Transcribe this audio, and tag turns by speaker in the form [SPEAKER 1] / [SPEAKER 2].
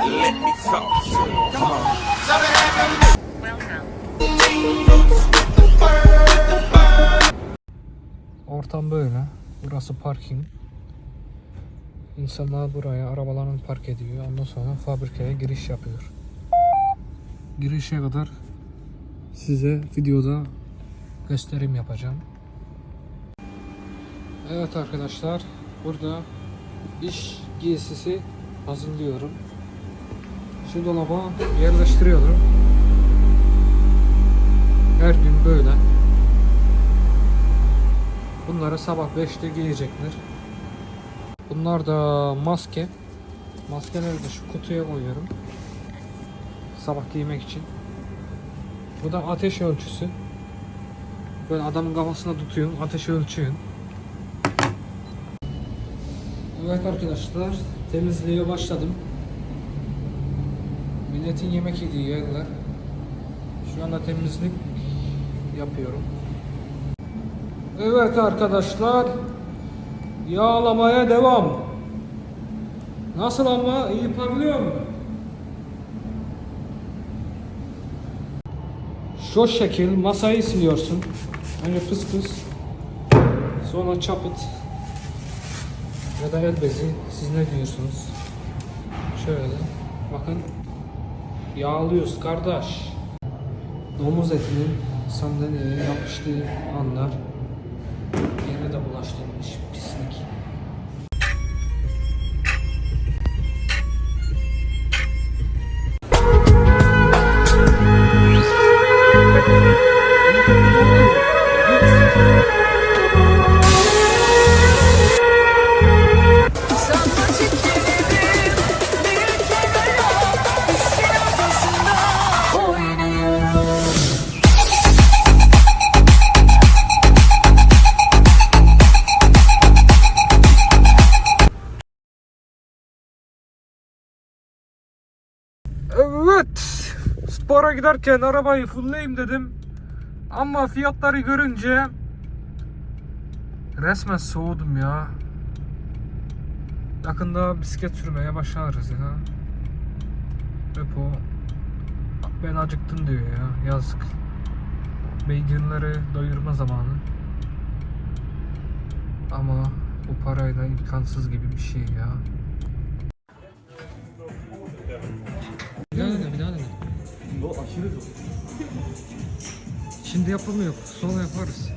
[SPEAKER 1] Let me talk to you. Come on.
[SPEAKER 2] Ortam böyle. Burası parking. İnsanlar buraya arabalarını park ediyor. Ondan sonra fabrikaya giriş yapıyor. Girişe kadar size videoda gösterim yapacağım. Evet arkadaşlar, burada iş giysisi hazırlıyorum. Şu dolaba yerleştiriyorum. Her gün böyle. Bunları sabah 5'te giyecekler. Bunlar da maske. Maskeleri de şu kutuya koyuyorum. Sabah giymek için. Bu da ateş ölçüsü. Böyle adamın kafasına tutuyorsun, ateşi ölçüyorsun. Evet arkadaşlar, temizliğe başladım. Milletin yemek yediği yerler. Şu anda temizlik yapıyorum. Evet arkadaşlar. Yağlamaya devam. Nasıl ama iyi parlıyor mu? Şu şekil masayı siliyorsun. Önce fıs fıs. Sonra çapıt. Ya da el bezi. Siz ne diyorsunuz? Şöyle. Bakın. Yağlıyoruz kardeş. Domuz etinin sandalyeye yapıştığı anlar. Evet. Spora giderken arabayı fullleyeyim dedim. Ama fiyatları görünce resmen soğudum ya. Yakında bisiklet sürmeye başlarız ya. Repo ben acıktım diyor ya. Yazık. Beygirleri doyurma zamanı. Ama bu parayla imkansız gibi bir şey ya. Daha dene, bir daha dene.
[SPEAKER 3] Bu aşırı zor.
[SPEAKER 2] Şimdi yapılmıyor. Sonra yaparız.